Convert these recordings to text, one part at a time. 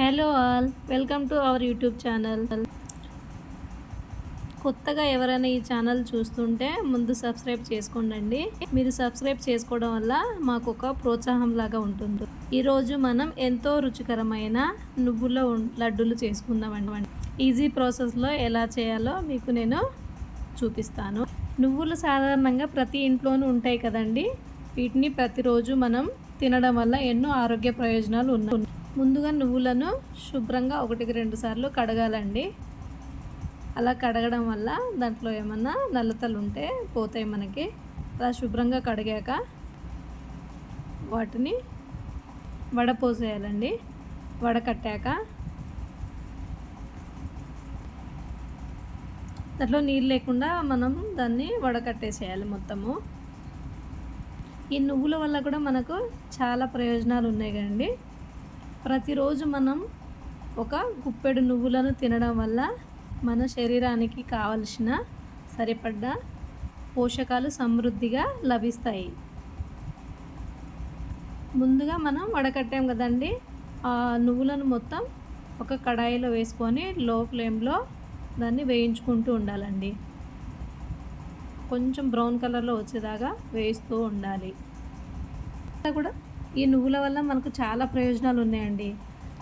Hello all welcome to our YouTube channel కొత్తగా ఎవరైనా ఈ ఛానల్ చూస్తుంటే ముందు సబ్స్క్రైబ్ చేసుకోండి మీరు సబ్స్క్రైబ్ చేసుకోవడం వల్ల మాకు ఒక ప్రోత్సాహం లాగా ఉంటుంది. ఈరోజు మనం ఎంతో రుచికరమైన నువ్వుల ఉం- లడ్డూలు చేసుకుందామండి. ఈజీ ప్రాసెస్లో ఎలా చేయాలో మీకు నేను చూపిస్తాను. నువ్వులు సాధారణంగా ప్రతి ఇంట్లోనూ ఉంటాయి కదండి. వీటిని ప్రతిరోజు మనం తినడం వల్ల ఎన్నో ఆరోగ్య ప్రయోజనాలు ఉన్నాయి. ముందుగా నువ్వులను శుభ్రంగా ఒకటికి రెండు సార్లు కడగాలండి. అలా కడగడం వల్ల దాంట్లో ఏమన్నా నల్లతలు ఉంటే పోతాయి మనకి. అలా శుభ్రంగా కడిగాక వాటిని వడపోసేయాలండి. వడకట్టాక దాంట్లో నీళ్ళు లేకుండా మనం దాన్ని వడకట్టేసేయాలి మొత్తము. ఈ నువ్వుల వల్ల కూడా మనకు చాలా ప్రయోజనాలు ఉన్నాయి కదండి. ప్రతిరోజు మనం ఒక గుప్పెడు నువ్వులను తినడం వల్ల మన శరీరానికి కావలసిన సరిపడ్డ పోషకాలు సమృద్ధిగా లభిస్తాయి. ముందుగా మనం వడకట్టాం కదండి. ఆ నువ్వులను మొత్తం ఒక కడాయిలో వేసుకొని లో ఫ్లేమ్లో దాన్ని వేయించుకుంటూ ఉండాలండి. కొంచెం బ్రౌన్ కలర్లో వచ్చేదాకా వేస్తూ ఉండాలి. కూడా ఈ నువ్వుల వల్ల మనకు చాలా ప్రయోజనాలు ఉన్నాయండి.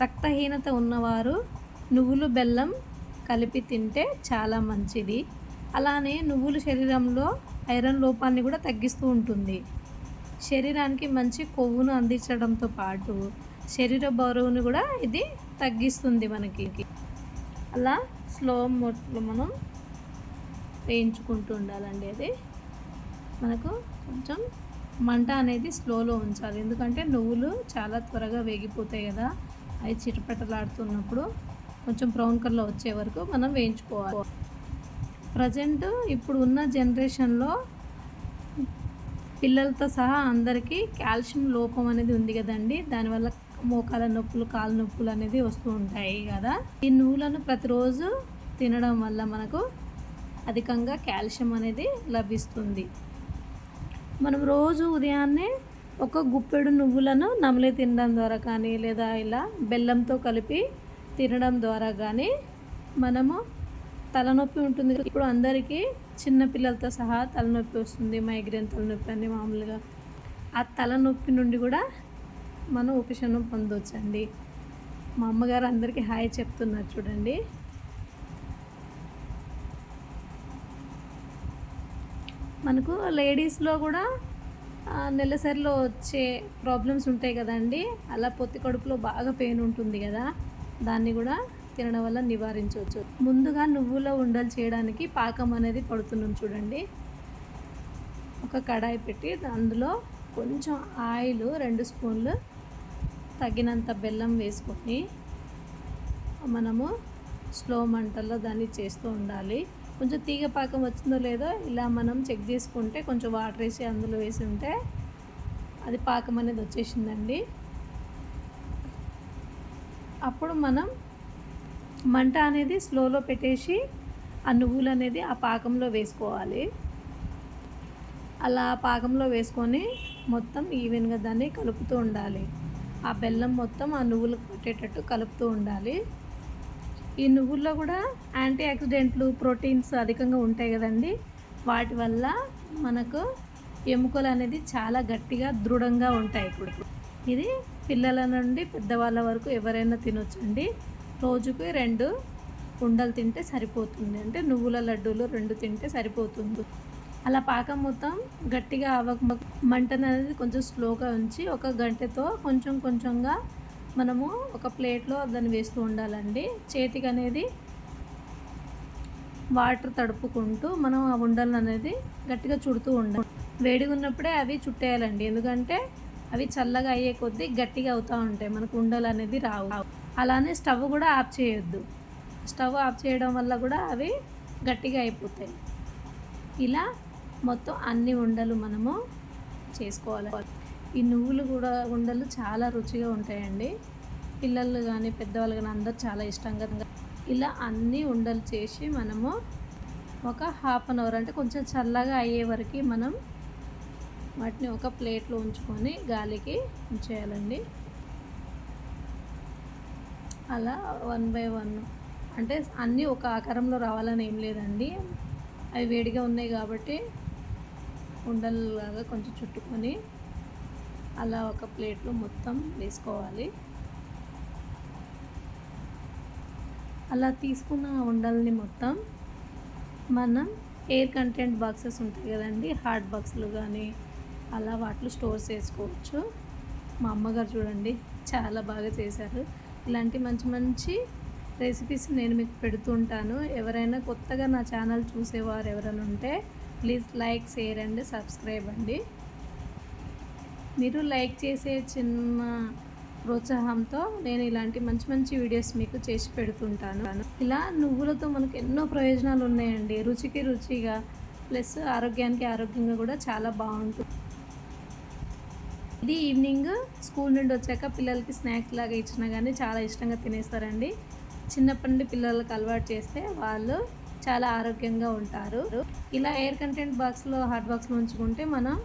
రక్తహీనత ఉన్నవారు నువ్వులు బెల్లం కలిపి తింటే చాలా మంచిది. అలానే నువ్వులు శరీరంలో ఐరన్ లోపాన్ని కూడా తగ్గిస్తూ ఉంటుంది. శరీరానికి మంచి కొవ్వును అందించడంతో పాటు శరీర బరువును కూడా ఇది తగ్గిస్తుంది మనకి. అలా స్లో మోట్లో మనం వేయించుకుంటూ ఉండాలండి అది. మనకు కొంచెం మంట అనేది స్లోలో ఉంచాలి. ఎందుకంటే నువ్వులు చాలా త్వరగా వేగిపోతాయి కదా. అవి చిటపటలాడుతున్నప్పుడు కొంచెం బ్రౌన్ కలర్ వచ్చే వరకు మనం వేయించుకోవాలి. ప్రజెంట్ ఇప్పుడు ఉన్న జనరేషన్లో పిల్లలతో సహా అందరికీ కాల్షియం లోపం అనేది ఉంది కదండి. దానివల్ల మోకాల నొప్పులు కాళ్ళ నొప్పులు అనేది వస్తూ ఉంటాయి కదా. ఈ నువ్వులను ప్రతిరోజు తినడం వల్ల మనకు అధికంగా కాల్షియం అనేది లభిస్తుంది. మనం రోజు ఉదయాన్నే ఒక గుప్పెడు నువ్వులను నమిలి తినడం ద్వారా కానీ లేదా ఇలా బెల్లంతో కలిపి తినడం ద్వారా కానీ మనము తలనొప్పి ఉంటుంది. ఇప్పుడు అందరికీ చిన్న పిల్లలతో సహా తలనొప్పి వస్తుంది మైగ్రేన్ తలనొప్పి అని మామూలుగా. ఆ తలనొప్పి నుండి కూడా మనం ఉపశమనం పొందవచ్చండి మా అమ్మగారు అందరికీ హాయ్ చెప్తున్నారు చూడండి. మనకు లేడీస్లో కూడా నెలసరిలో వచ్చే ప్రాబ్లమ్స్ ఉంటాయి కదండి. అలా పొత్తి కడుపులో బాగా పెయిన్ ఉంటుంది కదా. దాన్ని కూడా తినడం వల్ల నివారించవచ్చు. ముందుగా నువ్వుల ఉండలు చేయడానికి పాకం అనేది పడుతున్నాం చూడండి. ఒక కడాయి పెట్టి అందులో కొంచెం ఆయిల్ రెండు స్పూన్లు తగినంత బెల్లం వేసుకొని మనము స్లో మంటల్లో దాన్ని చేస్తూ ఉండాలి. కొంచెం తీగ పాకం వచ్చిందో లేదో ఇలా మనం చెక్ చేసుకుంటే కొంచెం వాటర్ వేసి అందులో వేసి ఉంటే అది పాకం అనేది వచ్చేసిందండి. అప్పుడు మనం మంట అనేది స్లోలో పెట్టేసి ఆ నువ్వులు అనేది ఆ పాకంలో వేసుకోవాలి. అలా పాకంలో వేసుకొని మొత్తం ఈవెన్గా దాన్ని కలుపుతూ ఉండాలి. ఆ బెల్లం మొత్తం ఆ నువ్వులకు పట్టేటట్టు కలుపుతూ ఉండాలి. ఈ నువ్వుల్లో కూడా యాంటీ ఆక్సిడెంట్లు ప్రోటీన్స్ అధికంగా ఉంటాయి కదండి. వాటి వల్ల మనకు ఎముకలు అనేది చాలా గట్టిగా దృఢంగా ఉంటాయి ఇప్పుడు. ఇది పిల్లల నుండి పెద్దవాళ్ళ వరకు ఎవరైనా తినొచ్చండి. రోజుకి రెండు ఉండలు తింటే సరిపోతుంది. అంటే నువ్వుల లడ్డూలు రెండు తింటే సరిపోతుంది. అలా పాకం మొత్తం గట్టిగా అవ్వక మంటను అనేది కొంచెం స్లోగా ఉంచి ఒక గంటతో కొంచెం కొంచెంగా మనము ఒక ప్లేట్లో దాన్ని వేస్తూ ఉండాలండి. చేతికి అనేది వాటర్ తడుపుకుంటూ మనం ఆ ఉండలు అనేది గట్టిగా చుడుతూ ఉండాలి. వేడిగా ఉన్నప్పుడే అవి చుట్టేయాలండి. ఎందుకంటే అవి చల్లగా అయ్యే కొద్దీ గట్టిగా అవుతూ ఉంటాయి. మనకు ఉండలు అనేది రావు. అలానే స్టవ్ కూడా ఆఫ్ చేయొద్దు. స్టవ్ ఆఫ్ చేయడం వల్ల కూడా అవి గట్టిగా అయిపోతాయి. ఇలా మొత్తం అన్ని ఉండలు మనము చేసుకోవాలి. ఈ నువ్వులు కూడా ఉండలు చాలా రుచిగా ఉంటాయండి. పిల్లలు కానీ పెద్దవాళ్ళు కానీ అందరూ చాలా ఇష్టంగా ఇలా అన్ని ఉండలు చేసి మనము ఒక హాఫ్ అన్ అవర్ అంటే కొంచెం చల్లగా అయ్యే వరకు మనం వాటిని ఒక ప్లేట్లో ఉంచుకొని గాలికి ఉంచేయాలండి. అలా వన్ బై వన్ అంటే అన్నీ ఒక ఆకారంలో రావాలని ఏం లేదండి. అవి వేడిగా ఉన్నాయి కాబట్టి ఉండల్లాగా కొంచెం చుట్టుకొని అలా ఒక ప్లేట్లో మొత్తం వేసుకోవాలి. అలా తీసుకున్న ఉండల్ని మొత్తం మనం ఎయిర్ కంటెంట్ బాక్సెస్ ఉంటాయి కదండి హార్డ్ బాక్స్లు కానీ అలా వాటిలో స్టోర్ చేసుకోవచ్చు. మా అమ్మగారు చూడండి చాలా బాగా చేశారు. ఇలాంటి మంచి మంచి రెసిపీస్ నేను మీకు పెడుతుంటాను ఎవరైనా కొత్తగా నా ఛానల్ చూసేవారు ఎవరైనా ఉంటే please like share and subscribe అండి. మీరు లైక్ చేసే చిన్న ప్రోత్సాహంతో నేను ఇలాంటి మంచి మంచి వీడియోస్ మీకు చేసి పెడుతుంటాను. ఇలా నువ్వులతో మనకు ఎన్నో ప్రయోజనాలు ఉన్నాయండి. రుచికి రుచిగా ప్లస్ ఆరోగ్యానికి ఆరోగ్యంగా కూడా చాలా బాగుంటుంది. ఇది ఈవినింగ్ స్కూల్ నుండి వచ్చాక పిల్లలకి స్నాక్స్ లాగా ఇచ్చినా కానీ చాలా ఇష్టంగా తినేస్తారండి. చిన్నప్పటి నుండి పిల్లలకు అలవాటు చేస్తే వాళ్ళు చాలా ఆరోగ్యంగా ఉంటారు. ఇలా ఎయిర్ కంటెంట్ బాక్స్లో హాట్ బాక్స్లో ఉంచుకుంటే మనం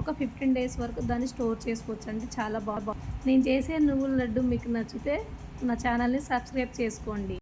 ఒక ఫిఫ్టీన్ డేస్ వరకు దాన్ని స్టోర్ చేసుకోవచ్చు అంటే చాలా బాగా నేను చేసే నువ్వుల లడ్డు మీకు నచ్చితే నా ఛానల్ని సబ్స్క్రైబ్ చేసుకోండి.